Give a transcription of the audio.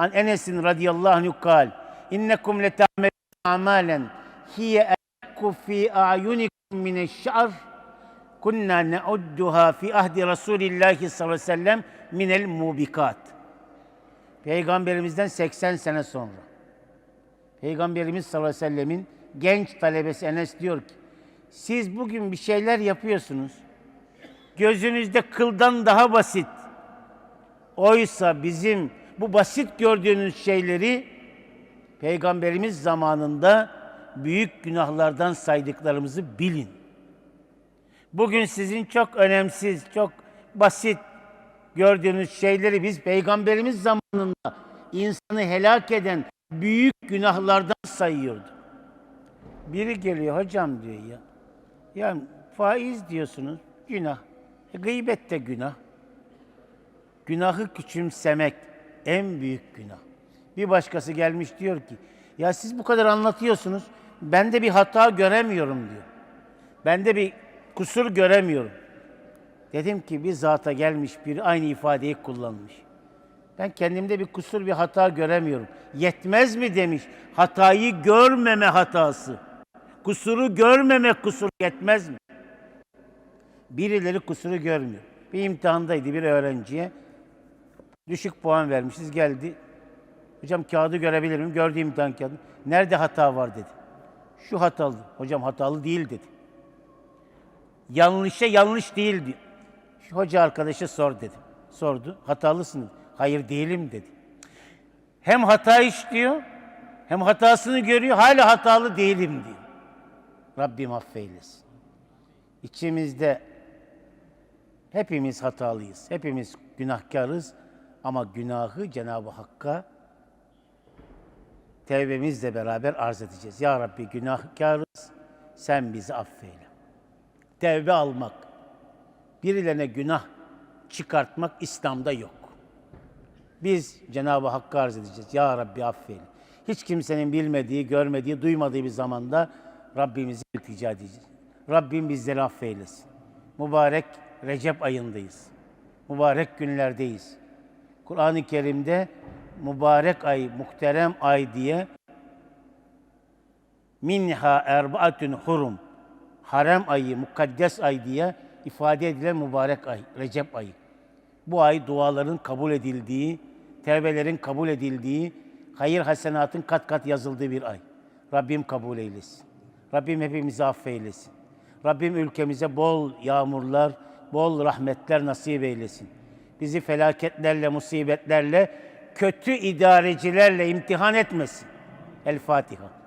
An Enes'in radıyallahu anhu kal. İnnekum leta'melun amalen hiye ekku fi a'yunikum mineşşar kunna ne'udduha fi ahdi Resulillahi sallallahu aleyhi ve sellem minel mubikat. Peygamberimizden 80 sene sonra. Peygamberimiz sallallahu aleyhi ve sellemin genç talebesi Enes diyor ki, siz bugün bir şeyler yapıyorsunuz. Gözünüzde kıldan daha basit. Oysa bizim bu basit gördüğünüz şeyleri Peygamberimiz zamanında büyük günahlardan saydıklarımızı bilin. Bugün sizin çok önemsiz, çok basit gördüğünüz şeyleri biz Peygamberimiz zamanında insanı helak eden büyük günahlardan sayıyorduk. Biri geliyor hocam diyor ya. Ya faiz diyorsunuz günah. E, gıybet de günah. Günahı küçümsemek en büyük günah. Bir başkası gelmiş diyor ki ya siz bu kadar anlatıyorsunuz. Ben de bir hata göremiyorum diyor. Ben de bir kusur göremiyorum. Dedim ki bir zata gelmiş biri aynı ifadeyi kullanmış. Ben kendimde bir kusur, bir hata göremiyorum. Yetmez mi demiş. Hatayı görmeme hatası. Kusuru görmeme kusur yetmez mi? Birileri kusuru görmüyor. Bir imtihandaydı bir öğrenciye. Düşük puan vermişiz geldi. Hocam kağıdı görebilir miyim? Gördü imtihan kağıdı. Nerede hata var dedi. Şu hatalı. Hocam hatalı değil dedi. Yanlışa yanlış değil diyor. Şu hoca arkadaşa sor dedim. Sordu. Hatalısın dedi. Hayır değilim dedi. Hem hata işliyor hem hatasını görüyor. Hala hatalı değilim diyor. Rabbim affeylesin. İçimizde hepimiz hatalıyız. Hepimiz günahkarız. Ama günahı Cenab-ı Hakk'a tevbemizle beraber arz edeceğiz. Ya Rabbi günahkarız. Sen bizi affeyle. Tevbe almak, birilerine günah çıkartmak İslam'da yok. Biz Cenab-ı Hakk'a arz edeceğiz. Ya Rabbi affeyle. Hiç kimsenin bilmediği, görmediği, duymadığı bir zamanda Rabbimizi iltica edeceğiz. Rabbim bizleri affeylesin. Mübarek Recep ayındayız. Mübarek günlerdeyiz. Kur'an-ı Kerim'de mübarek ay, muhterem ay diye minha erbaatun hurum harem ayı, mukaddes ay diye ifade edilen mübarek ay, Recep ayı. Bu ay duaların kabul edildiği, tevbelerin kabul edildiği, hayır hasenatın kat kat yazıldığı bir ay. Rabbim kabul eylesin. Rabbim hepimizi affeylesin. Rabbim ülkemize bol yağmurlar, bol rahmetler nasip eylesin. Bizi felaketlerle, musibetlerle, kötü idarecilerle imtihan etmesin. El Fatiha.